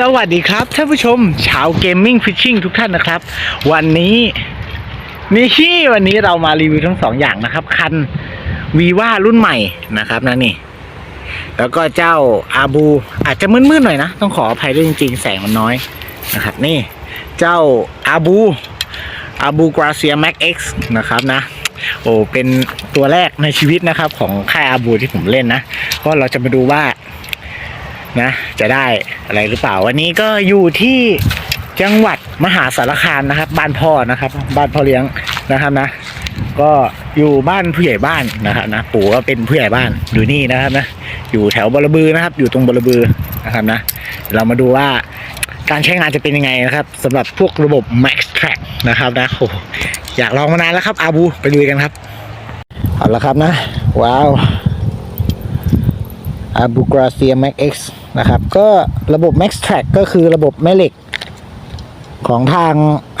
สวัสดีครับท่านผู้ชม ชาวเกมมิ่งฟิชชิ่งทุกท่านนะครับ วันนี้นี่วันนี้เรามารีวิวทั้งสองอย่างนะครับ คันวีว่ารุ่นใหม่นะครับนะนี่ แล้วก็เจ้าอาบูอาจจะมืดๆหน่อยนะ ต้องขออภัยด้วยจริง ๆ แสงมันน้อยนะครับ นี่เจ้าอาบูอาบูกราเซียแม็กเอ็กซ์นะครับนะโอ้เป็นตัวแรกในชีวิตนะครับ ของค่ายอาบูที่ผมเล่นนะก็เราจะมาดูว่า นะ จะได้อะไรหรือเปล่า วันนี้ก็อยู่ที่จังหวัดมหาสารคามนะครับ บ้านพ่อนะครับ บ้านพ่อเลี้ยงนะครับนะ ก็อยู่บ้านผู้ใหญ่บ้านนะครับนะปู่ก็เป็นผู้ใหญ่บ้านอยู่นี่นะครับนะ อยู่แถวบรบือนะครับ อยู่ตรงบรบือนะครับนะ เรามาดูว่าการใช้งานจะเป็นยังไงนะครับสำหรับพวกระบบ Max Track นะครับนะโอ้โหอยากลองมานานแล้วครับอาบูไปดูกันครับเอาละครับนะ ว้าว a b u g r a c i a Max X นะครับ ก็ระบบ Max Track ก็คือระบบแม่เหล็กของทาง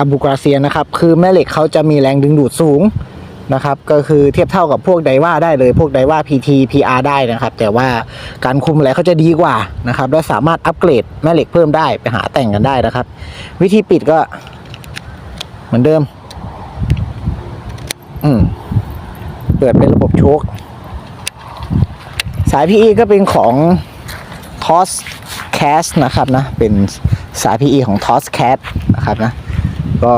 a b u g r a c i a นะครับ คือแม่เหล็กเขาจะมีแรงดึงดูดสูงนะครับ ก็คือเทียบเท่ากับพวกไดว่าได้เลย พวกไดว่า PT PR ได้นะครับ แต่ว่าการคุมอะไรเขาจะดีกว่านะครับ และสามารถอัปเกรดแม่เหล็กเพิ่มได้ไปหาแต่งกันได้นะครับ วิธีปิดก็เหมือนเดิม อืม เปิดเป็นระบบโชคสาย PE ก็เป็นของ TOS Cast นะครับนะ เป็นสาย PE ของ TOS Cast นะครับนะ ก็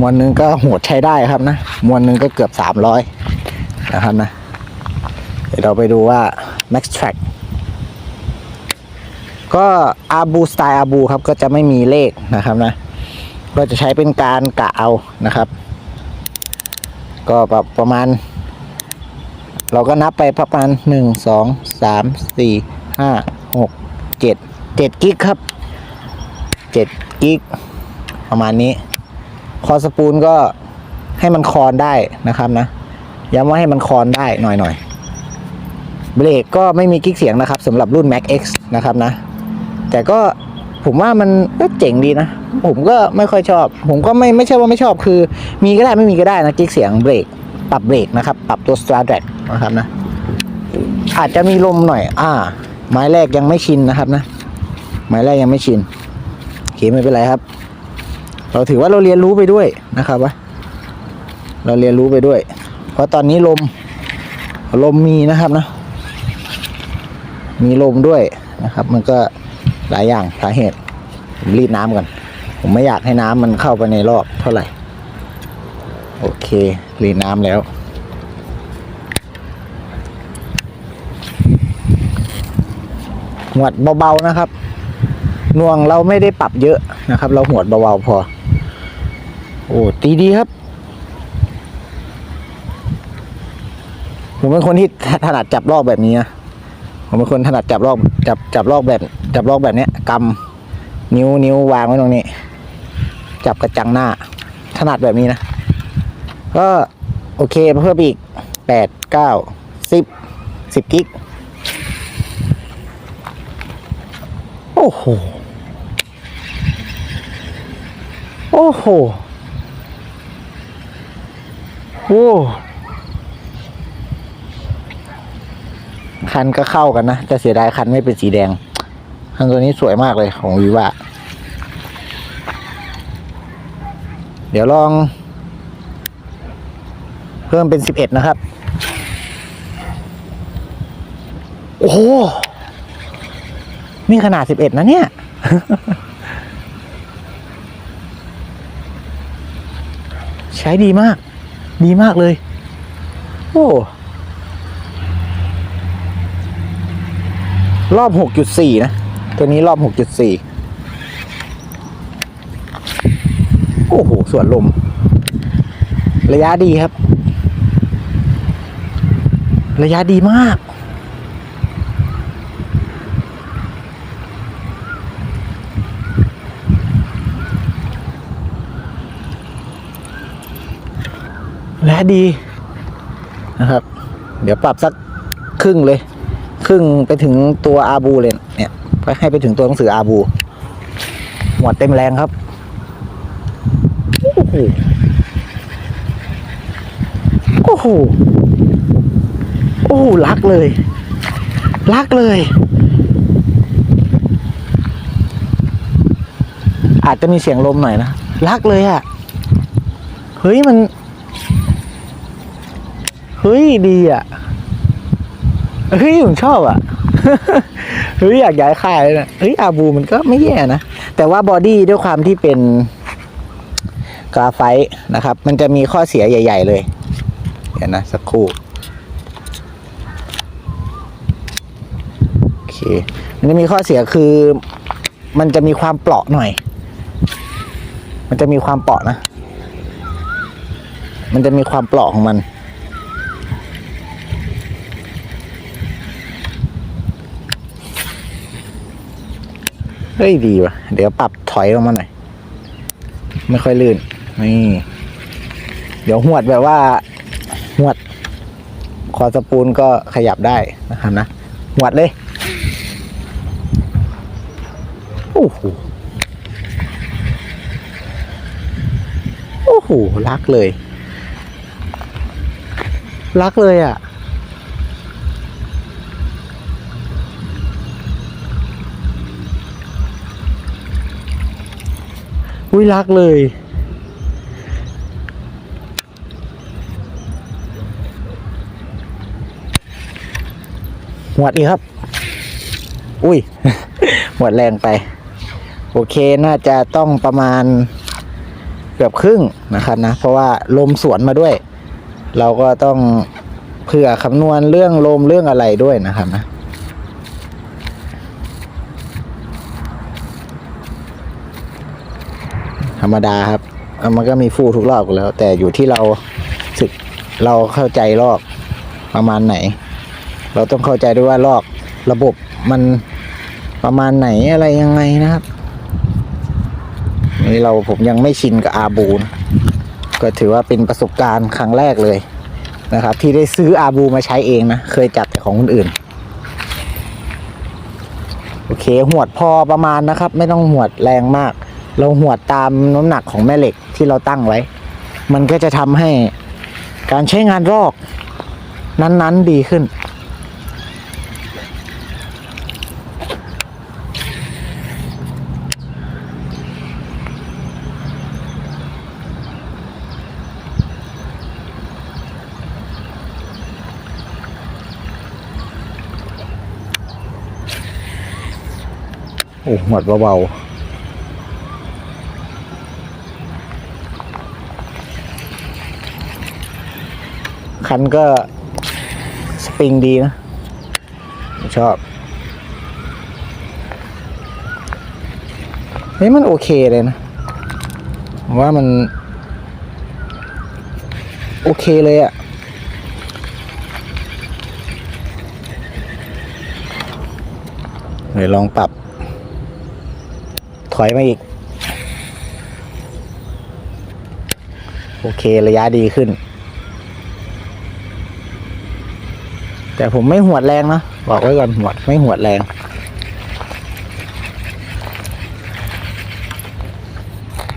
มวลหนึงก็โหดใช้ได้ครับนะ มวลหนึงก็เกือบ 300 นะครับนะ เดี๋ยวเราไปดูว่า Max Track ก็อาบูสไตล์อาบูครับ ก็จะไม่มีเลขนะครับนะ ก็จะใช้เป็นการกะเอานะครับ ก็ประมาณ เราก็นับไปประมาณหนึ่งสองสามสี่ห้าหก เจ็ดเจ็ดกิกครับเจ็ดกิกประมาณนี้ คอสปูลก็ให้มันคอนได้นะครับนะย้ำว่าให้มันคอนได้หน่อยหน่อยเบรกก็ไม่มีกิ๊กเสียงนะครับสำหรับรุ่น Max X นะครับนะ แต่ก็ผมว่ามันก็เจ๋งดีนะ ผมก็ไม่ค่อยชอบ ผมก็ไม่ไม่ใช่ว่าไม่ชอบคือ มีก็ได้ไม่มีก็ได้นะกิ๊กเสียงเบรกปรับเบรกนะครับ ปรับตัว s t r a d r a c นะครับนะ อาจจะมีลมหน่อย อ่า ไม้แรกยังไม่ชินนะครับนะ ไม้แรกยังไม่ชินโอเคไม่เป็นไรครับ เราถือว่าเราเรียนรู้ไปด้วยนะครับวะเราเรียนรู้ไปด้วย เพราะตอนนี้ลมลมมีนะครับนะ มีลมด้วยนะครับ มันก็หลายอย่างสาเหตุ ผมรีดน้ำก่อน ผมไม่อยากให้น้ำมันเข้าไปในรอบเท่าไหร่ โอเครีดน้ำแล้ว หวดเบาๆนะครับน่วงเราไม่ได้ปรับเยอะนะครับ เราหวดเบาๆพอ โอ้ตีดีครับ ผมเป็นคนที่ถนัดจับรอบแบบนี้นะผมเป็นคนถนัดจับรอบจับจับรอบแบบ จับรอบแบบเนี้ยกำนิ้วนิ้ววางไว้ตรงนี้ จับกระจังหน้า ถนัดแบบนี้นะ ก็โอเคเพิ่มอีกแปดเก้าสิบสิบกิก อ้โห โอ้โห โอ้คันก็เข้ากันนะ แต่เสียดายคันไม่เป็นสีแดง คันตัวนี้สวยมากเลยของวิวาเดี๋ยวลอง เพิ่มเป็นสิบเอ็ดนะครับ โอ้โห นี่ขนาดสิบเอ็ดนะเนี่ย ใช้ดีมาก ดีมากเลย โอ้รอบหกจุดสี่นะ ตัวนี้รอบหกจุดสี่โอ้โหส่วนลม ระยะดีครับ ระยะดีมาก ดีนะครับ เดี๋ยวปรับสักครึ่งเลย ครึ่งไปถึงตัวอาบูเลยเนี่ยไปให้ไปถึงตัวหนังสืออาบูหมวดเต็มแรงครับโอ้โหโอ้โหโอ้โหรักเลยรักเลย อาจจะมีเสียงลมหน่อยนะรักเลยอะ่ะเฮ้ยมัน เฮ้ยดีอะ่ะเฮ้ยผมชอบอะ่ะเฮ้ยอยากย้ายค่ายนะเฮ้ยอาบูมันก็ไม่แย่นะ แต่ว่าบอดี้ด้วยความที่เป็นกราไฟต์นะครับ มันจะมีข้อเสียใหญ่ ๆ เลยเดี๋ยวนะ สักครู่โอเค มันจะมีข้อเสียคือ มันจะมีความเปราะหน่อย มันจะมีความเปราะนะ มันจะมีความเปราะของมัน เฮ้ยดีว่ะ เดี๋ยวปรับถอยลงมาหน่อย ไม่ค่อยลื่น นี่ เดี๋ยวหวดแบบว่าหวด คอสปูนก็ขยับได้นะครับนะหวดเลยโอ้โหโอ้โหรักเลย รักเลยอะ อุ้ยรักเลย หวดอีกครับ อุ้ย หวดแรงไป โอเคน่าจะต้องประมาณเกือบครึ่งนะครับนะ เพราะว่าลมสวนมาด้วย เราก็ต้องเผื่อคำนวณเรื่องลมเรื่องอะไรด้วยนะครับนะ ธรรมดาครับ มันก็มีฟูทุกรอบแล้ว แต่อยู่ที่เราศึกเราเข้าใจรอบประมาณไหน เราต้องเข้าใจด้วยว่าลอกระบบมันประมาณไหนอะไรยังไงนะครับนี่เราผมยังไม่ชินกับอาบูนะก็ถือว่าเป็นประสบการณ์ครั้งแรกเลยนะครับ ที่ได้ซื้ออาบูมาใช้เองนะ เคยจับแต่ของคนอื่น โอเคหวดพอประมาณนะครับ ไม่ต้องหวดแรงมาก เราหวดตามน้ำหนักของแม่เหล็กที่เราตั้งไว้ มันก็จะทำให้การใช้งานรอกนั้นๆดีขึ้น โอ้หวดเบาๆ คันก็สปริงดีนะ ชอบเฮ้ยมันโอเคเลยนะ ว่ามัน โอเคเลยอะเดี๋ยวลองปรับ ถอยมาอีก โอเคระยะดีขึ้น แต่ผมไม่หวดแรงนะบอกไว้ก่อนหวดไม่หวดแรง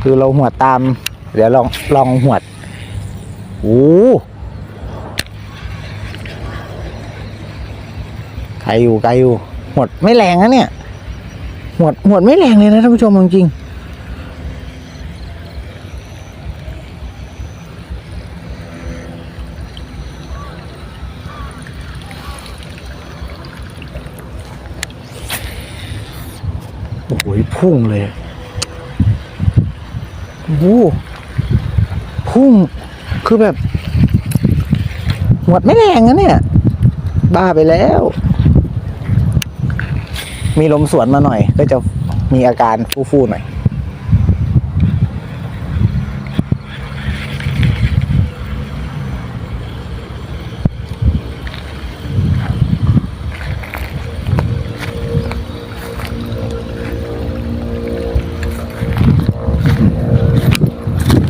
คือเราหวดตาม เดี๋ยวลองลองหวดโอ้ไกลอยู่ไกลอยู่หวดไม่แรงนะเนี่ยหวดหวดไม่แรงเลยนะท่านผู้ชมจริงๆ พุ่งเลยวู้พุ่งคือแบบหวดไม่แรงนะเนี่ย บ้าไปแล้ว มีลมสวนมาหน่อย ก็จะมีอาการฟู่ๆหน่อย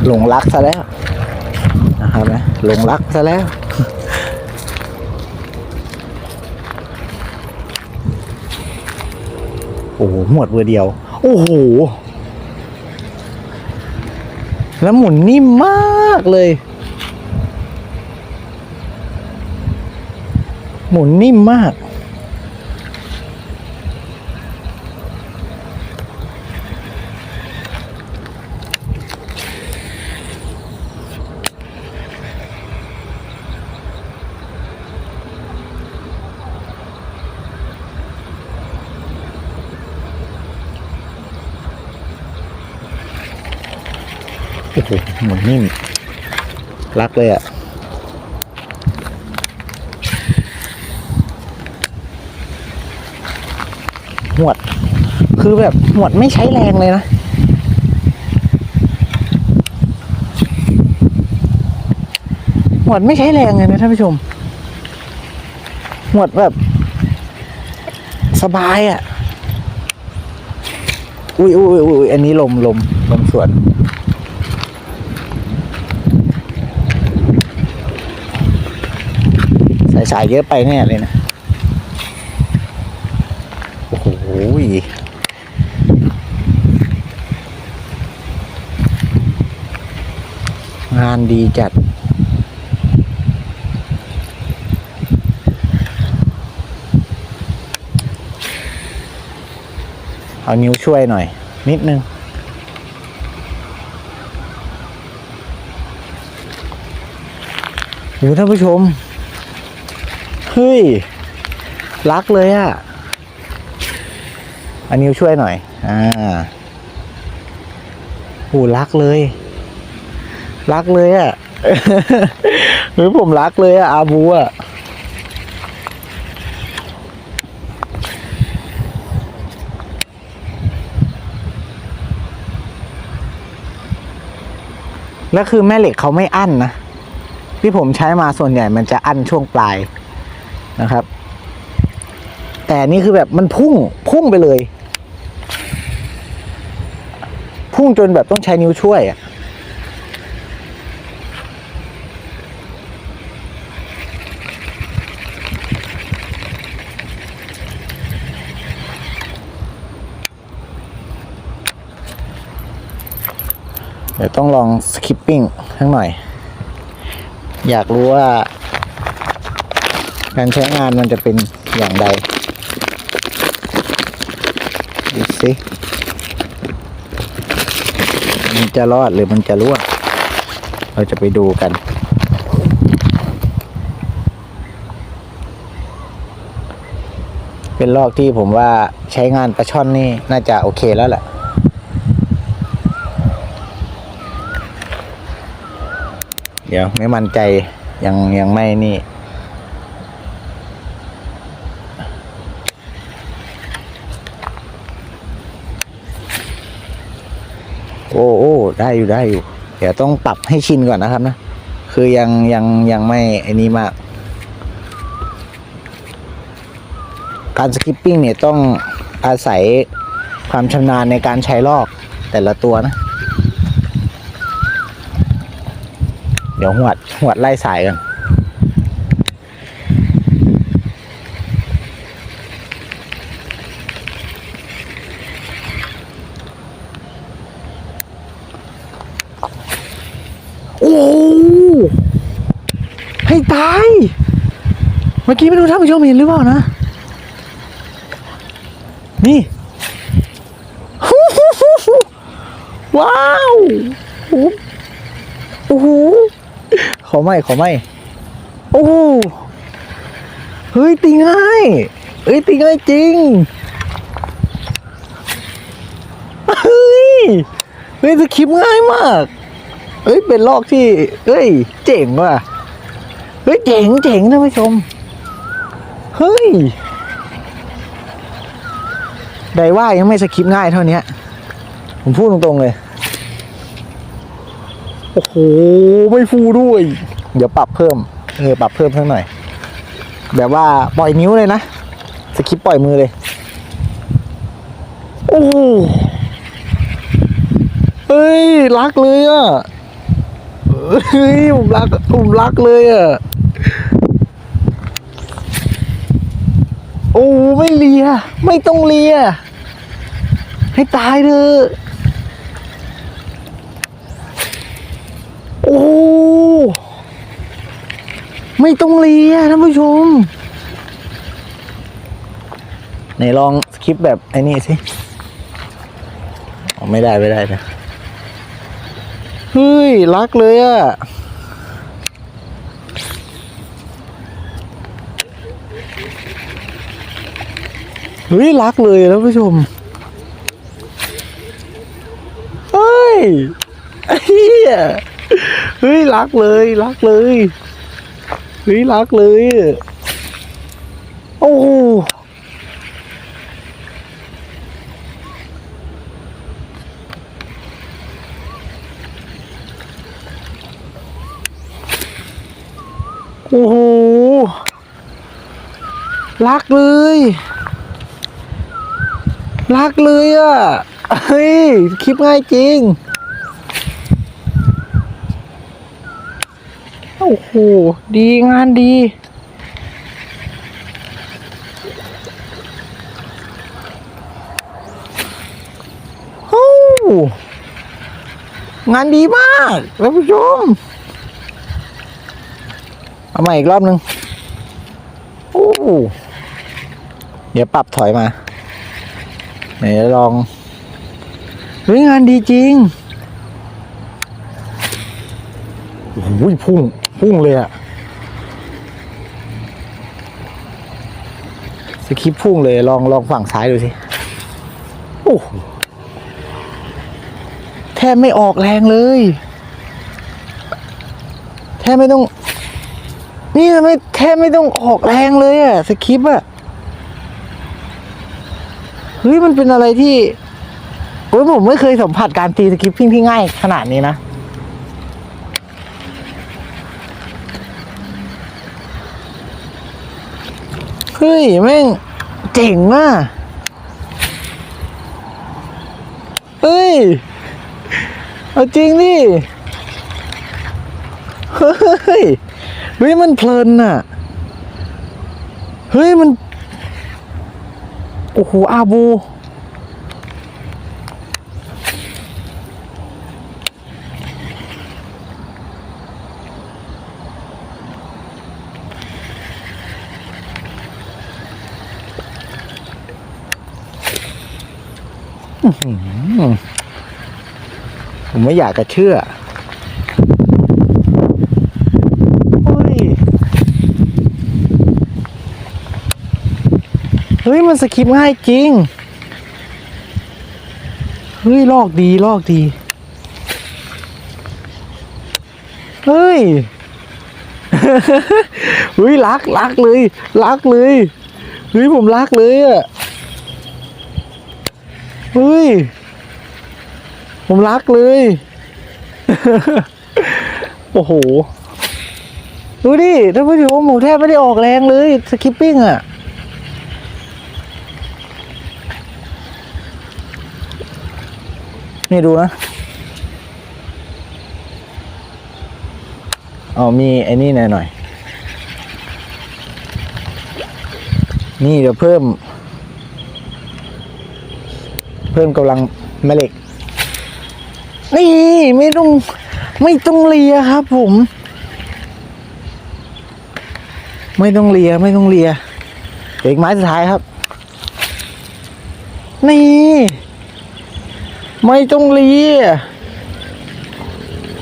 หลงรักซะแล้วนะครับนะหลงรักซะแล้วโอ้โหหมดเบอร์เดียว โอ้โห แล้วหมุนนิ่มมากเลย หมุนนิ่มมาก หหมุนนิ่มรักเลยอะหวด คือแบบหวดไม่ใช้แรงเลยนะหวดไม่ใช้แรงเลยนะท่านผู้ชมหวดแบบ สบายอะ่ะ อุ้ยอุ้ยอุ้ยอันนี้ลมลมลมสวน สายเยอะไปแน่เลยนะ โอ้โหงานดีจัด เอานิ้วช่วยหน่อย นิดนึงโอ้ท่านผู้ชม ฮ้ย รักเลยอะ่ะ อันนิ้ช่วยหน่อย อ่าโอ้รักเลย รักเลยอะ่ะหรือผมรักเลยอะ่ะอาบูอะ่ะแล้วคือแม่เหล็กเขาไม่อั้นนะ ที่ผมใช้มาส่วนใหญ่มันจะอั้นช่วงปลาย นะครับ แต่นี่คือแบบมันพุ่งพุ่งไปเลย พุ่งจนแบบต้องใช้นิ้วช่วยอะเดี๋ยวต้องลองสคิปปิ้งทั้งหน่อย อยากรู้ว่า การใช้งานมันจะเป็นอย่างใดดูสิมันจะรอดหรือมันจะร่วงเราจะไปดูกันเป็นลอกที่ผมว่าใช้งานปลาช่อนนี่น่าจะโอเคแล้วแหละ เดี๋ยวไม่มั่นใจยังยังไม่นี่ โอ้โอ้ ได้อยู่ได้อยู่ เดี๋ยวต้องปรับให้ชินก่อนนะครับนะ คือยังยังยังไม่ไอ้นี้มาก การสกิปปิ้งเนี่ยต้องอาศัยความชำนาญในการใช้ลอกแต่ละตัวนะ เดี๋ยวหวดหวดไล่สายกัน โอ้โห ให้ตาย เมื่อกี้ไม่รู้ท่านผู้ชมเห็นหรือเปล่านะ นี่ว้าวโอ้โหขอไม่ขอไม่โอ้โหเฮ้ยตีง่ายเฮ้ยตีง่ายจริงเฮ้ยเฮ้ยสคริปง่ายมากเฮ้ยเป็นลอกที่เฮ้ย เจ๋งว่ะ ฮ้ยเจ๋งเจ๋งท่านผู้ชม เฮ้ยไดว่ายังไม่สคริปง่ายเท่านี้ผมพูดตรงๆเลย โอ้โห ไม่ฟูด้วย เดี๋ยวปรับเพิ่ม เออ ปรับเพิ่มสักหน่อย แบบว่าปล่อยนิ้วเลยนะ สคริปปล่อยมือเลย โอ้เฮ้ย รักเลยอะ เฮ้ย ผมรัก ผมรักเลยอะ อ้ไม่เลีย ไม่ต้องเลีย ให้ตายเถอะโอ้ไม่ต้องเลียท่านผู้ชมไหนลองคริปแบบไอ้นี่สิไม่ได้ไม่ได้นะเฮ้ย รักเลยอะ เฮ้ยรักเลยท่านผู้ชมเฮ้ยเฮ้ยเฮ้ยรักเลยรักเลยเฮ้ยรักเลยโอ้โอ้โหรักเลย รักเลยอะ เฮ้ย คลิปง่ายจริง โอ้โห ดีงานดี โอ้งานดีมากท่านผู้ชม เอามาอีกรอบหนึ่งโอ้เดี๋ยวปรับถอยมา ไหนลองเฮ้ยงานดีจริงโอ้โหพุ่ง พุ่งเลยอะสคริปพุ่งเลยลองลองฝั่งซ้ายดูสิโอ้แทบไม่ออกแรงเลย แทบไม่ต้อง นี่ไม่แทบไม่ต้องออกแรงเลยอะสคริปอะ ฮ้ยมันเป็นอะไรที่โอ้ยผมไม่เคยสัมผัสการตีสคริปปิ้งที่ง่ายขนาดนี้นะเฮ้ยแม่งเจ๋งอะเฮ้ย เอาจริงดิเฮ้ยเฮ้ยมันเพลินอะ เฮ้ยมัน โอ้โหอาบู ผมไม่อยากจะเชื่อเฮ้ย เฮ้ยมันสคริปง่ายจริง เฮ้ย ลอกดีลอกดี เฮ้ยเฮ้ยรักรักเลย รักเลยเฮ้ยผมรักเลยอะเฮ้ย ผมรักเลย โอ้โห ดูดิท่านผู้ชมหมูแทบไม่ได้ออกแรงเลยสคิปปิ้งอะ นี่ดูนะอ๋อมีไอ้นี่หน่อยหน่อย นี่เดี๋ยวเพิ่ม เพิ่มกำลังแม่เหล็ก นี่ไม่ต้องไม่ต้องเลียครับผม ไม่ต้องเลียไม่ต้องเลียเด็กไม้สุดท้ายครับ นี่ ไม่ต้องเลีย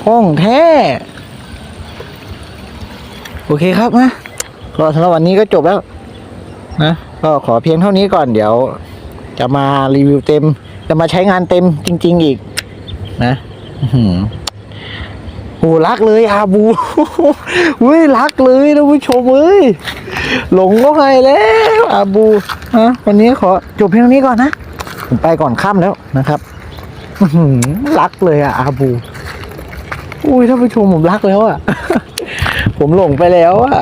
ห้องแท้ โอเคครับนะก็สำหรับวันนี้ก็จบแล้ว นะ ก็ขอเพียงเท่านี้ก่อนเดี๋ยว จะมารีวิวเต็ม จะมาใช้งานเต็มจริง ๆ อีก นะอื้อหือโอ้รักเลยอาบูเว้ยรักเลยท่านผู้ชมเอ้ยหลงก็ให้แล้วอาบูฮะวันนี้ขอจบเพียงเท่านี้ก่อนนะผมไปก่อนค่ำแล้วนะครับอื้อหือ รักเลยอะอาบู อุ้ยท่านผู้ชมผมรักแล้วอะผมหลงไปแล้วอะ